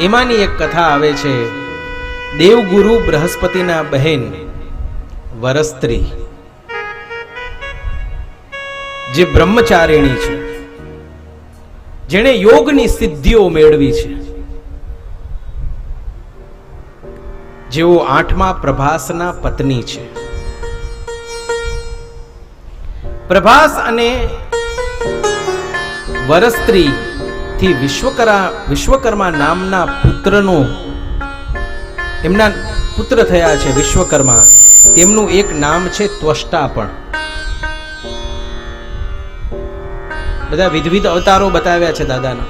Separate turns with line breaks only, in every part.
એમાંની એક કથા આવે છે, દેવગુરુ બૃહસ્પતિના બહેન, વરસ્ત્રી. જે બ્રહ્મચારિણી છે, જેણે યોગની સિદ્ધિઓ મેળવી છે. જેઓ આઠમા પ્રભાસના પત્ની છે. પ્રભાસ અને વરસ્ત્રી થી વિશ્વકરા વિશ્વકર્મા નામના પુત્રનો એમના પુત્ર થયા છે વિશ્વકર્મા. તેમનું એક નામ છે ત્વષ્ટા પણ બધા વિધવિધ અવતારો બતાવ્યા છે દાદાના.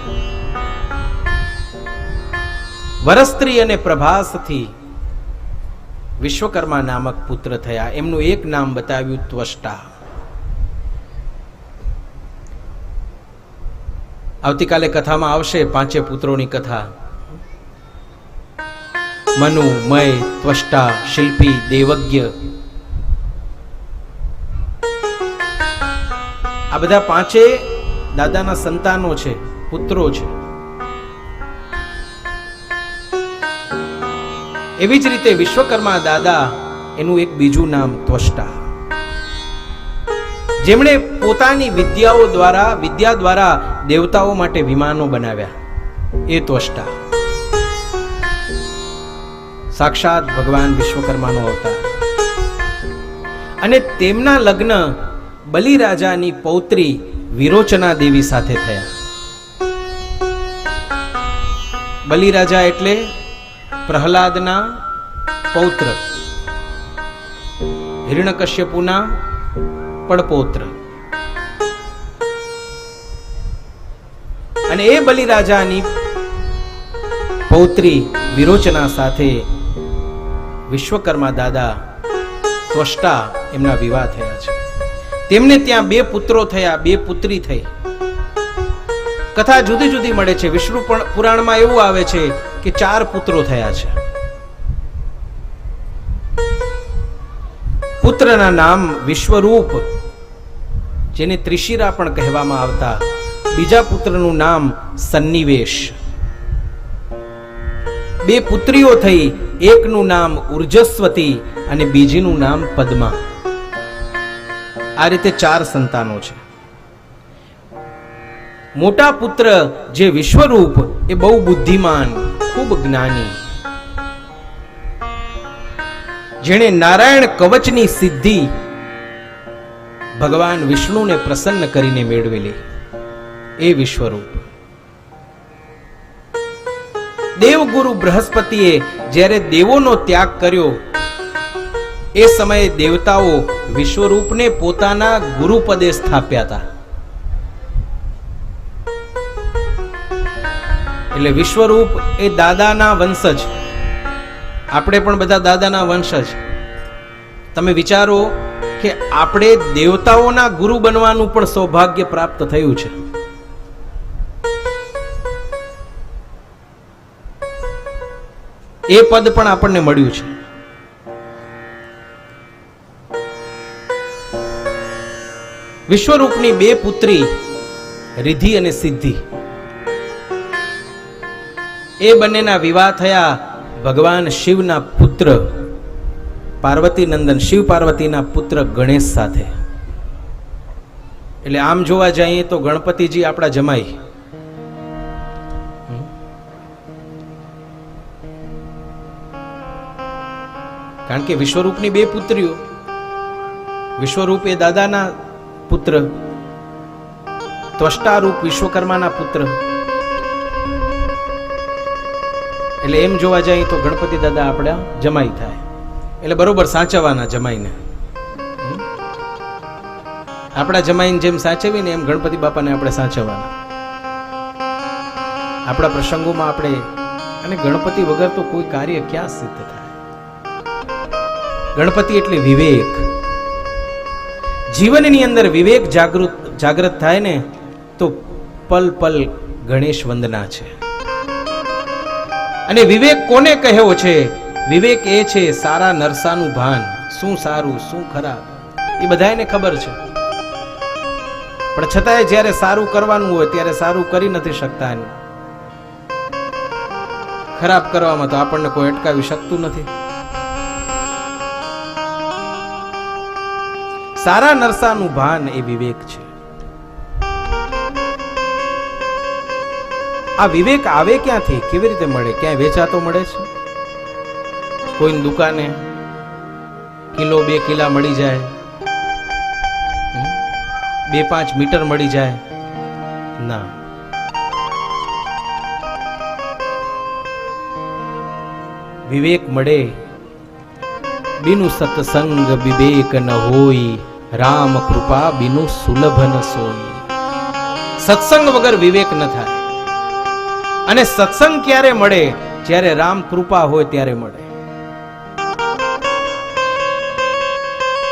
વરસ્ત્રી અને પ્રભાસથી વિશ્વકર્મા નામક પુત્ર થયા. એમનું એક નામ બતાવ્યું ત્વષ્ટા. આવતીકાલે કથામાં આવશે પાંચે પુત્રોની કથા. મનુ, મય, ત્વષ્ટા, શિલ્પી, દેવજ્ઞ. આ બધા પાંચે દાદાના સંતાનો છે, પુત્રો છે. એવી જ રીતે વિશ્વકર્મા દાદા, એનું એક બીજું નામ ત્વષ્ટા. જેમણે પોતાની વિદ્યાઓ દ્વારા, વિદ્યા દ્વારા દેવતાઓ માટે વિમાનો બનાવ્યા. એ તોષ્ટા સાક્ષાત ભગવાન વિશ્વકર્માનો અવતાર. અને તેમના લગ્ન બલિરાજાની પૌત્રી વિરોચના દેવી સાથે થયા. બલિરાજા એટલે પ્રહલાદના પૌત્ર. હિરણકશ્યપુના પડપોત્ર અને એ બલિરાજાની પૌત્રી વિરોચના સાથે વિશ્વકર્મા દાદા ત્વષ્ટા એમના વિવાહ થયા છે. તેમને ત્યાં બે પુત્રો થયા, બે પુત્રી થઈ. કથા જુદી જુદી મળે છે. વિષ્ણુ પણ પુરાણમાં એવું આવે છે કે ચાર પુત્રો થયા છે. પુત્રના નામ વિશ્વરૂપ, જેને ત્રિશિરા પણ કહેવામાં આવતા બીજા પુત્રનું નામ સન્નિવેશ. બે પુત્રીઓ થઈ, એકનું નામ ઉર્જસ્વતી અને બીજીનું નામ પદ્મા. આ રીતે ચાર સંતાનો છે. મોટા પુત્ર જે વિશ્વરૂપ, એ બહુ બુદ્ધિમાન, ખૂબ જ્ઞાની જેણે નારાયણ કવચની સિદ્ધિ ભગવાન વિષ્ણુને પ્રસન્ન કરીને મેળવેલી. એ વિશ્વરૂપ. દેવગુરુ બૃહસ્પતિએ જ્યારે દેવોનો ત્યાગ કર્યો, એ સમયે દેવતાઓ વિશ્વરૂપને પોતાના ગુરુપદે સ્થાપ્યા હતા. એટલે વિશ્વરૂપ એ દાદાના વંશજ આપણે પણ બધા દાદાના વંશજ તમે વિચારો કે આપણે દેવતાઓના ગુરુ બનવાનું પણ સૌભાગ્ય પ્રાપ્ત થયું છે. એ પદ પણ આપણને મળ્યું છે. વિશ્વરૂપની બે પુત્રી, રિધિ અને સિદ્ધિ. એ બંનેના વિવાહ થયા ભગવાન શિવના પુત્ર પાર્વતી નંદન શિવ પાર્વતીના પુત્ર ગણેશ સાથે. એટલે આમ જોવા જઈએ તો ગણપતિજી આપણા જમાઈ. કારણ કે વિશ્વરૂપની બે પુત્રીઓ. વિશ્વરૂપ એ દાદાના પુત્ર, ત્વષ્ટારૂપ વિશ્વકર્માના પુત્ર. એટલે એમ જોવા જઈએ તો ગણપતિ દાદા આપણા જમાઈ થાય. એટલે બરોબર સાચવવાના જમાઈને? આપણા જમાઈને જેમ સાચવીને એમ ગણપતિ બાપાને આપણે સાચવવાના. આપણા પ્રસંગોમાં આપણે અને ગણપતિ વગર તો કોઈ કાર્ય ક્યાં સિદ્ધ થાય? ગણપતિ એટલે વિવેક. જીવનની અંદર વિવેક જાગૃત જાગૃત થાય ને તો પલ પલ ગણેશ વંદના છે. અને વિવેક કોને કહ્યો છે? વિવેક એ છે સારા નરસાનું ભાન. શું સારું, શું ખરાબ? એ બધાને ખબર છે. પણ છતાંય જ્યારે સારું કરવાનું હોય, ત્યારે સારું કરી નથી શકતા ખરાબ કરવામાં તો આપણને કોઈ અટકાવી શકતું નથી. સારા નરસાનું ભાન એ વિવેક છે. આ વિવેક આવે ક્યાંથી? કેવી રીતે મળે? ક્યાંય વેચાતો મળે છે? કોઈની દુકાને કિલો બે કિલા મળી જાય બે પાંચ મીટર મળી જાય. ના. વિવેક મળે બિનુ સત્સંગ વિવેક ન હોય, રામ કૃપા બિનુ સુલભ ન સોય. સત્સંગ વગર વિવેક ન થાય. અને સત્સંગ ક્યારે મળે? જ્યારે રામ કૃપા હોય ત્યારે મળે.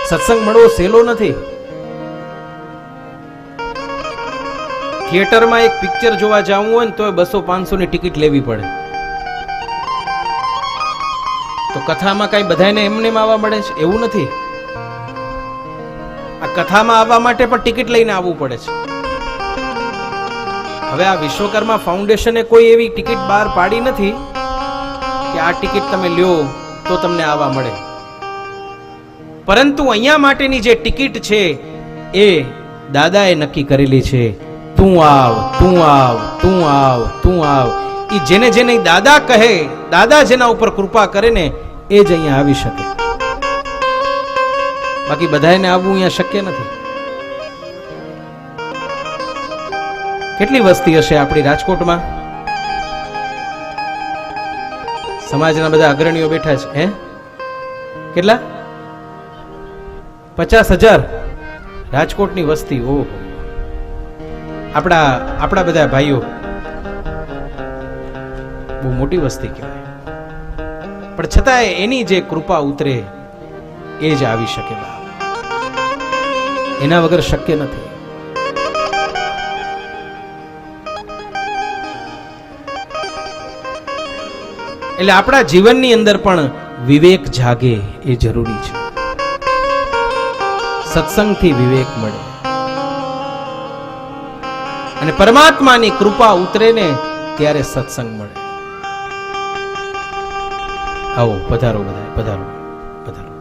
સત્સંગ મળવો સહેલો નથી. થિયેટરમાં એક પિક્ચર જોવા જવું હોય ને તો બસો પાંચસો ની ટિકિટ લેવી પડે. તો કથામાં કઈ બધાને એમને એમ આવવા મળે છે? એવું નથી. આ કથામાં આવવા માટે પણ ટિકિટ લઈને આવવું પડે છે. હવે આ વિશ્વકર્મા ફાઉન્ડેશને કોઈ એવી ટિકિટ બહાર પાડી નથી કે આ ટિકિટ તમે લ્યો તો તમને આવવા મળે. પરંતુ અહીંયા માટેની જે ટિકિટ છે, એ દાદાએ નક્કી કરેલી છે. તું આવ તું આવ તું આવ તું આવ. એ જેને જેને દાદા કહે, દાદા જેના ઉપર કૃપા કરે ને, એ જ અહીંયા આવી શકે. બાકી બધાને આવવું અહીંયા શક્ય નથી. કેટલી વસ્તી હશે આપણી રાજકોટમાં? સમાજના બધા અગ્રણીઓ બેઠા છે, હે? કેટલા? પચાસ હજાર? રાજકોટની વસ્તી, ઓહો. આપણા આપણા બધા ભાઈઓ. બહુ મોટી વસ્તી કહેવાય. પણ છતાંય એની જે કૃપા ઉતરે, એ જ આવી શકે એના વગર શક્ય નથી. એટલે આપણા જીવનની અંદર પણ વિવેક જાગે એ જરૂરી છે. સત્સંગથી વિવેક મળે. અને પરમાત્માની કૃપા ઉતરે ને ત્યારે સત્સંગ મળે. આવો, પધારો બધા પધારો પધારો.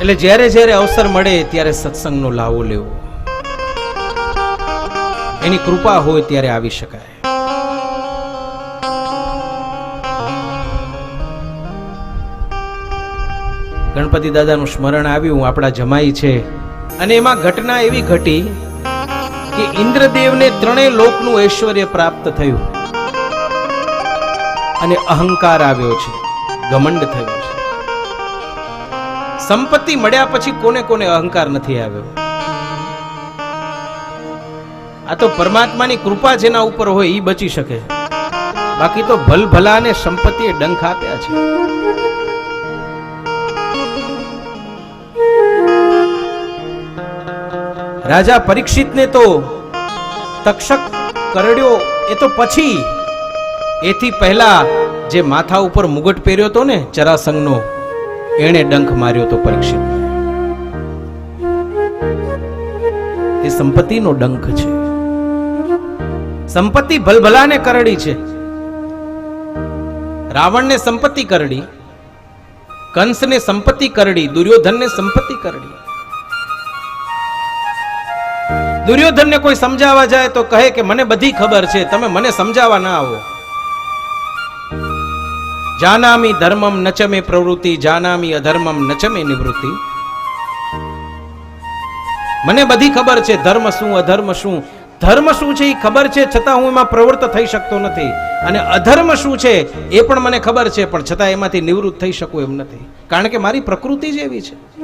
એટલે જ્યારે જ્યારે અવસર મળે ત્યારે સત્સંગનો લાવો લેવો. એની કૃપા હોય ત્યારે આવી શકાય. ગણપતિ દાદાનું સ્મરણ આવ્યું, આપણા જમાઈ છે. અને એમાં ઘટના એવી ઘટી કે ઇન્દ્રદેવને ત્રણેય લોકનું ઐશ્વર્ય પ્રાપ્ત થયું. અને અહંકાર આવ્યો છે, ઘમંડ થયો છે. સંપત્તિ મળ્યા પછી કોને કોને અહંકાર નથી આવ્યો? આ તો પરમાત્માની કૃપા જેના ઉપર હોય એ બચી શકે. બાકી તો ભલભલાને સંપત્તિએ ડંખ આપ્યા છે. રાજા પરીક્ષિતને તો તક્ષક કરડ્યો, એ તો પછી. એથી પહેલા જે માથા ઉપર મુગટ પહેર્યો હતો ને જરાસંગનો એણે ડંખ માર્યો તો પરીક્ષિત એ સંપત્તિનો ડંખ છે. સંપત્તિ ભલભલાને કરડી છે. રાવણને સંપત્તિ કરડી, કંસને સંપત્તિ કરડી, દુર્યોધનને સંપત્તિ કરડી. દુર્યોધનને કોઈ સમજાવવા જાય તો કહે કે મને બધી ખબર છે, તમે મને સમજાવવા ના આવો. જાનામી ધર્મમ નચમે પ્રવૃત્તિ, જાનામી અધર્મમ નચમે નિવૃત્તિ. મને બધી ખબર છે, ધર્મ શું, અધર્મ શું ધર્મ શું છે એ ખબર છે છતાં હું એમાં પ્રવૃત્ત થઈ શકતો નથી. અને અધર્મ શું છે એ પણ મને ખબર છે, પણ છતાં એમાંથી નિવૃત્ત થઈ શકું એમ નથી. કારણ કે મારી પ્રકૃતિ જ એવી છે.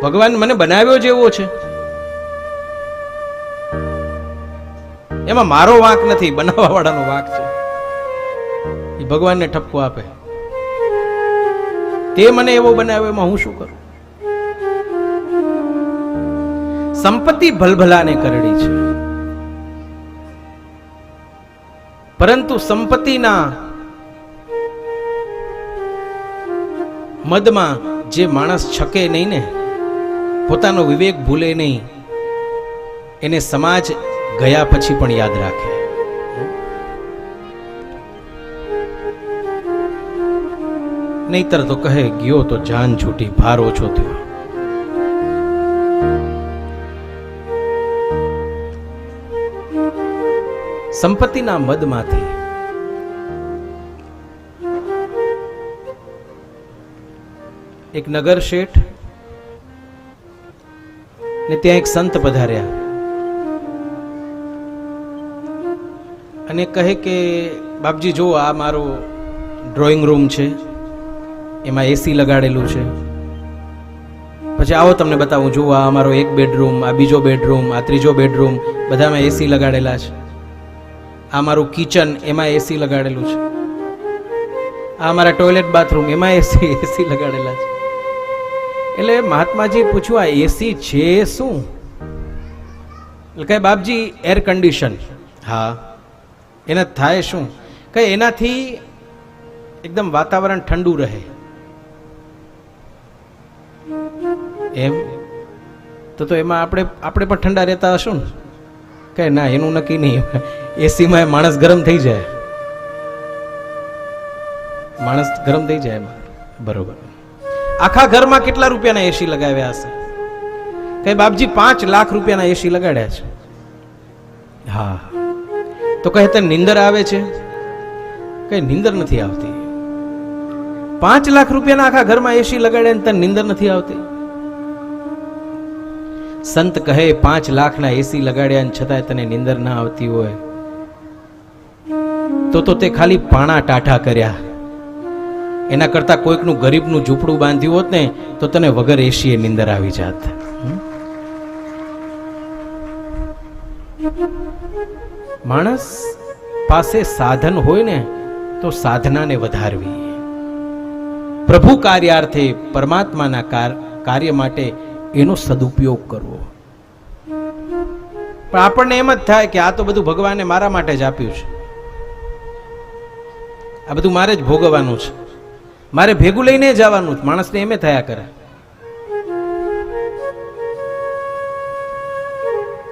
ભગવાન મને બનાવ્યો જ એવો છે. એમાં મારો વાંક નથી બનાવવા વાળાનો વાંક છે. એ ભગવાનને ઠપકો આપે. તે મને એવો બનાવ્યો, એમાં હું શું કરું? સંપત્તિ ભલભલાને કરડી છે. પરંતુ સંપત્તિના મદમાં જે માણસ છકે નહીં ને, પોતાનો વિવેક ભૂલે નહીં, એને સમાજ ગયા પછી પણ યાદ રાખે. નહીતર તો કહે, ગયો તો જાન છૂટી, ભાર ઓછો થયો. સંપત્તિના મદમાંથી. એક નગર શેઠ ને ત્યાં એક સંત પધાર્યા. અને કહે કે, બાપજી જો આ મારો ડ્રોઈંગ રૂમ છે. એમાં એસી લગાડેલું છે. પછી આવો તમને બતાવું. જુઓ, આ અમારો એક બેડરૂમ આ બીજો બેડરૂમ આ ત્રીજો બેડરૂમ બધામાં એસી લગાડેલા છે. આ મારું કિચન એમાં એસી લગાડેલું છે. આ મારા ટોયલેટ બાથરૂમ એમાં એસી એસી લગાડેલા છે. એટલે મહાત્માજી પૂછ્યું આ એસી છે શું? એટલે કહે બાપજી એર કન્ડિશન હા. એના થાય શું? કે એનાથી એકદમ વાતાવરણ ઠંડુ રહે. એમ? તો તો એમાં આપણે આપણે પણ ઠંડા રહેતા હશું ને? કે ના, એનું નક્કી નહીં. એસીમાં માણસ ગરમ થઈ જાય. માણસ ગરમ થઈ જાય એમાં. બરોબર. આખા ઘરમાં કેટલા રૂપિયાના એસી લગાવ્યા હશે? કે બાપજી પાંચ લાખ રૂપિયાના એસી લગાડ્યા છે. હા. તો કહે તને નિંદર આવે છે? કઈ નિંદર નથી આવતી. પાંચ લાખ રૂપિયાના આખા ઘરમાં એસી લગાડ્યા ને તને નિંદર નથી આવતી? સંત કહે, પાંચ લાખના એસી લગાડ્યા છતાંય તને નિંદર ના આવતી હોય. તો તો તે ખાલી પાણા ટાઢા કર્યા. એના કરતા કોઈકનું ગરીબનું ઝૂંપડું બાંધ્યું હોત ને, તો તને વગર એસીએ નિંદર આવી જાત. માણસ પાસે સાધન હોય ને, તો સાધનાને વધારવી. પ્રભુ કાર્યાર્થે પરમાત્માના કાર્ય માટે એનો સદુપયોગ કરવો. પણ આપણને એમ જ થાય કે આ તો બધું ભગવાને મારા માટે જ આપ્યું છે. આ બધું મારે જ ભોગવવાનું છે. મારે ભેગું લઈને જવાનું છે. માણસને એમે થયા કરે.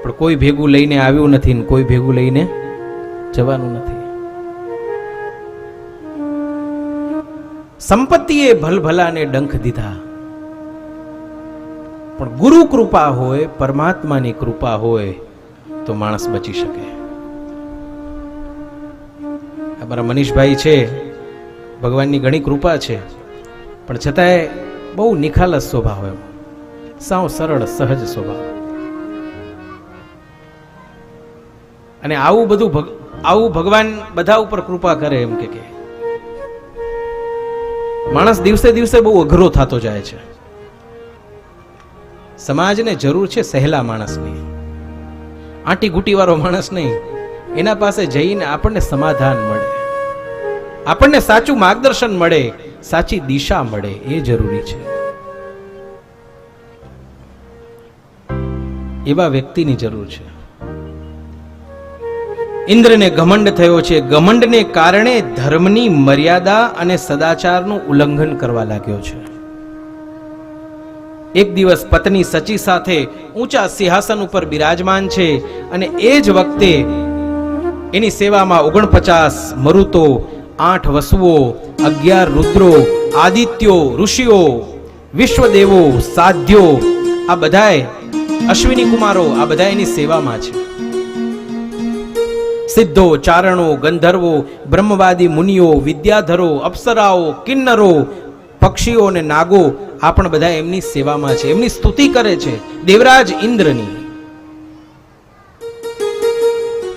પણ કોઈ ભેગું લઈને આવ્યું નથી ને કોઈ ભેગું લઈને જવાનું નથી. સંપત્તિએ ભલભલાને ડંખ દીધા. પણ ગુરુ કૃપા હોય, પરમાત્માની કૃપા હોય, તો માણસ બચી શકે. અમારા મનીષભાઈ છે, ભગવાનની ઘણી કૃપા છે, પણ છતાંય બહુ નિખાલસ સ્વભાવ એમ. સાવ સરળ, સહજ સ્વભાવ. અને આવું બધું આવું ભગવાન બધા ઉપર કૃપા કરે એમ કે. માણસ દિવસે દિવસે બહુ અઘરો થતો જાય છે. સમાજને જરૂર છે સહેલા માણસની. આંટી ગુટીવાળો માણસ નહીં, એના પાસે જઈને આપણને સમાધાન મળે. આપણને સાચું માર્ગદર્શન મળે, સાચી દિશા મળે, એ જરૂરી છે. એવા વ્યક્તિની જરૂર છે. ઇન્દ્રને ઘમંડ થયો છે. ઘમંડને કારણે ધર્મની મર્યાદા અને સદાચારનું ઉલ્લંઘન કરવા લાગ્યો છે. એક દિવસ પત્ની સચી સાથે ઊંચા સિંહાસન ઉપર બિરાજમાન છે અને એ જ વખતે એની સેવામાં ઓગણપચાસ મરુતો, આઠ વસુઓ, અગિયાર રુદ્રો, આદિત્યો, ઋષિઓ, વિશ્વદેવો, સાધ્યો, આ બધાએ અશ્વિની કુમારો આ બધા એની સેવામાં છે. સિદ્ધો, ચારણો, ગંધર્વો, બ્રહ્મવાદી મુનિઓ, વિદ્યાધરો, અપ્સરાઓ, કિન્નરો પક્ષીઓ અને નાગો આ પણ બધા એમની સેવામાં છે, એમની સ્તુતિ કરે છે, દેવરાજ ઇન્દ્રની.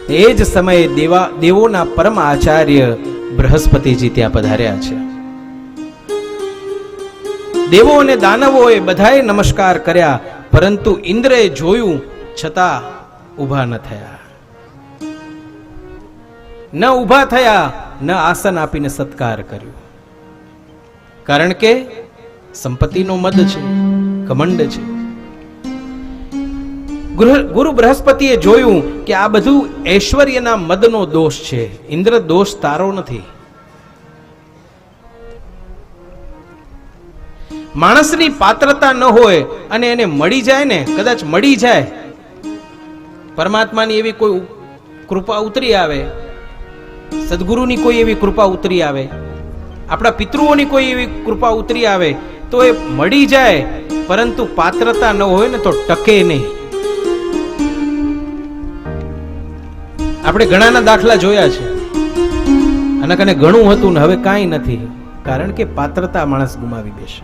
એ જ સમયે દેવા, દેવોના પરમ આચાર્ય બૃહસ્પતિજી ત્યાં પધાર્યા છે. દેવો અને દાનવોએ બધાએ નમસ્કાર કર્યા, પરંતુ ઇન્દ્રએ જોયું છતાં ઊભા ન થયા. ન ઊભા થયા, ન આસન આપીને સત્કાર કર્યો. કારણ કે સંપત્તિનો મદ છે ઘમંડ છે. ગુરુ બૃહસ્પતિએ જોયું કે આ બધું ઐશ્વર્યના મદનો દોષ છે, ઇન્દ્ર દોષ તારો નથી. માણસની પાત્રતા ન હોય અને એને મળી જાય ને, કદાચ મળી જાય, પરમાત્માની એવી કોઈ કૃપા ઉતરી આવે, સદગુરુની કોઈ એવી કૃપા ઉતરી આવે આપણા પિતૃઓની કોઈ એવી કૃપા ઉતરી આવે તો એ મળી જાય, પરંતુ પાત્રતા ન હોય ને તો ટકે નહીં. આપણે ઘણાના દાખલા જોયા છે. અને કને ઘણું હતું ને હવે કાંઈ નથી, કારણ કે પાત્રતા માણસ ગુમાવી દેશે.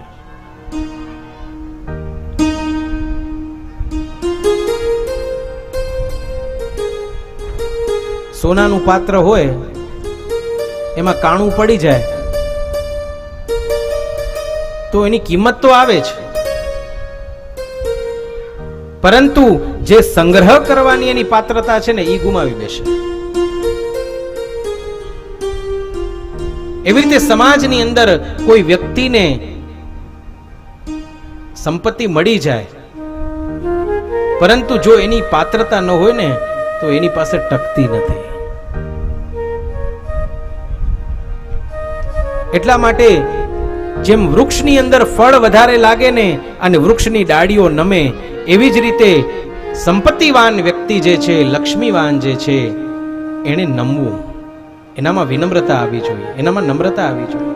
સોનાનું પાત્ર હોય, એમાં કાણું પડી જાય તો એની કિંમત તો આવે જ. પરંતુ જે સંગ્રહ કરવાની એની પાત્રતા છે ને એ ગુમાવી બેસે એવી રીતે સમાજની અંદર કોઈ વ્યક્તિને સંપત્તિ મળી જાય, પરંતુ જો એની પાત્રતા ન હોય ને, તો એની પાસે ટકતી નથી. એટલા માટે જેમ વૃક્ષની અંદર ફળ વધારે લાગે ને અને વૃક્ષની ડાળીઓ નમે, એવી જ રીતે સંપત્તિવાન વ્યક્તિ જે છે, લક્ષ્મીવાન જે છે, એણે નમવું. એનામાં વિનમ્રતા આવી જોઈએ. એનામાં નમ્રતા આવી જોઈએ.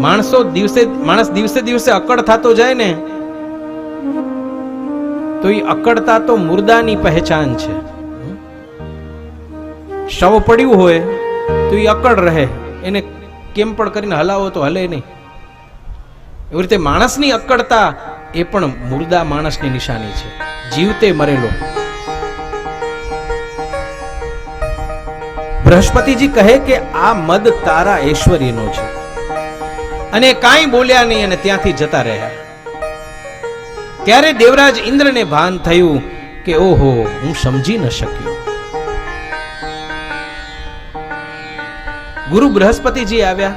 માણસો દિવસે, માણસ દિવસે દિવસે અકડ થતો જાય ને, તો એ અકડતા તો મુર્દાની પહેચાન છે. શવ પડ્યું હોય, તો એ અકડ રહે. એને કેમ પણ કરીને હલાવો તો હલે નહીં. એવી રીતે માણસની અકડતા એ પણ મુર્દા માણસની નિશાની છે. જીવતે મરેલો. બૃહસ્પતિજી કહે કે આ મદ તારા ઐશ્વર્યનો છે. અને કાંઈ બોલ્યા નહીં અને ત્યાંથી જતા રહ્યા. ત્યારે દેવરાજ ઇન્દ્રને ભાન થયું કે ઓહો, હું સમજી ન શક્યો. ગુરુ બૃહસ્પતિજી આવ્યા.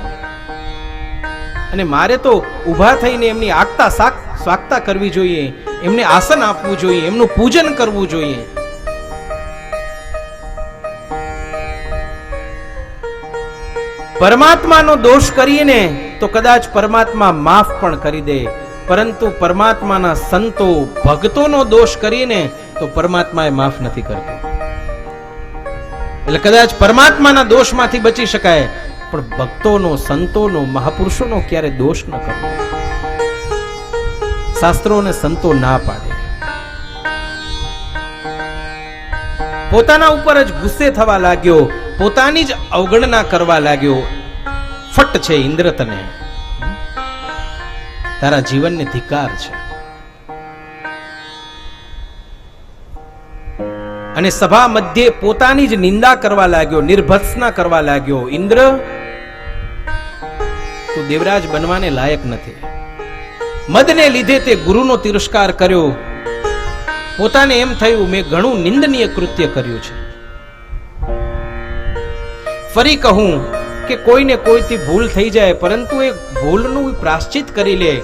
અને મારે તો ઊભા થઈને એમની આગતા સ્વાગતા કરવી જોઈએ, એમને આસન આપવું જોઈએ, એમનું પૂજન કરવું જોઈએ. પરમાત્માનો દોષ કરીએ ને તો કદાચ પરમાત્મા માફ પણ કરી દે. પરંતુ પરમાત્માના સંતો ભક્તોનો દોષ કરીએ ને તો પરમાત્મા એ માફ નથી કરતો. એટલે કદાચ પરમાત્માના દોષમાંથી બચી શકાય, પણ ભક્તોનો, સંતોનો, મહાપુરુષોનો ક્યારે દોષ ન કરવો શાસ્ત્રો સંતો ના પાડે. પોતાના ઉપર જ ગુસ્સે થવા લાગ્યો, પોતાની જ અવગણના કરવા લાગ્યો, ફટ છે ઇન્દ્ર તને તારા જીવનને ધિકાર છે. અને સભા મધ્યે પોતાની જ નિંદા કરવા લાગ્યો નિર્ભત્સના કરવા લાગ્યો. ઇન્દ્ર, તું દેવરાજ બનવાને લાયક નથી. મદને લીધે તે ગુરુનો તિરસ્કાર કર્યો. પોતાને એમ થયું, મેં ઘણું નિંદનીય કૃત્ય કર્યું છે. ફરી કહું કે કોઈને કોઈથી ભૂલ થઈ જાય, પરંતુ એ ભૂલનું પ્રાશ્ચિત કરી લે.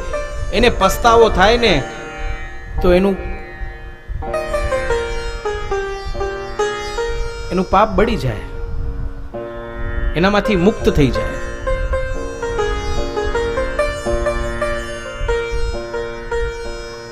એને પસ્તાવો થાય ને, તો એનું એનું પાપ બળી જાય. એનામાંથી મુક્ત થઈ જાય.